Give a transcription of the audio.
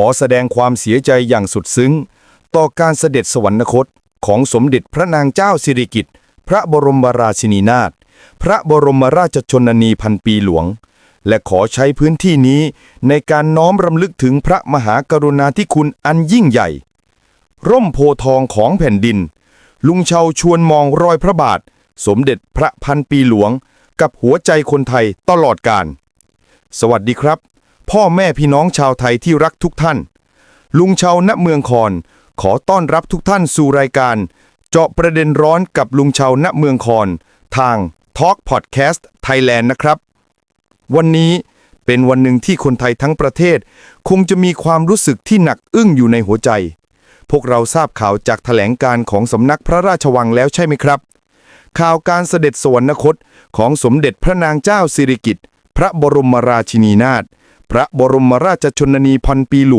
ขอแสดงความเสียใจอย่างสุดซึ้ง ต่อการเสด็จสวรรคตของสมเด็จพระนางเจ้าสิริกิติ์พระบรมราชินีนาถพระบรมราชชนนีพันปีหลวง และขอใช้พื้นที่นี้ในการน้อมรำลึกถึงพระมหากรุณาธิคุณอันยิ่งใหญ่ ร่มโพทองของแผ่นดิน ลุงเชาชวนมองรอยพระบาท สมเด็จพระพันปีหลวง กับหัวใจคนไทยตลอดกาลสวัสดีครับ พ่อแม่พี่น้องชาวไทยที่รักทุกท่าน ลุงเชาณเมืองคอน ขอต้อนรับทุกท่านสู่รายการ เจาะประเด็นร้อนกับลุงเชาณเมืองคอน ทาง Talk Podcast Thailand นะครับ วันนี้เป็นวันหนึ่งที่คนไทยทั้งประเทศ คงจะมีความรู้สึกที่หนักอึ้งอยู่ในหัวใจ พวกเราทราบข่าวจากแถลงการของสำนักพระราชวังแล้วใช่ไหมครับ ข่าวการเสด็จสวรรคตของสมเด็จพระนางเจ้าสิริกิติ์พระบรมราชินีนาถ พระบรมราชชนนีพันปีหลวง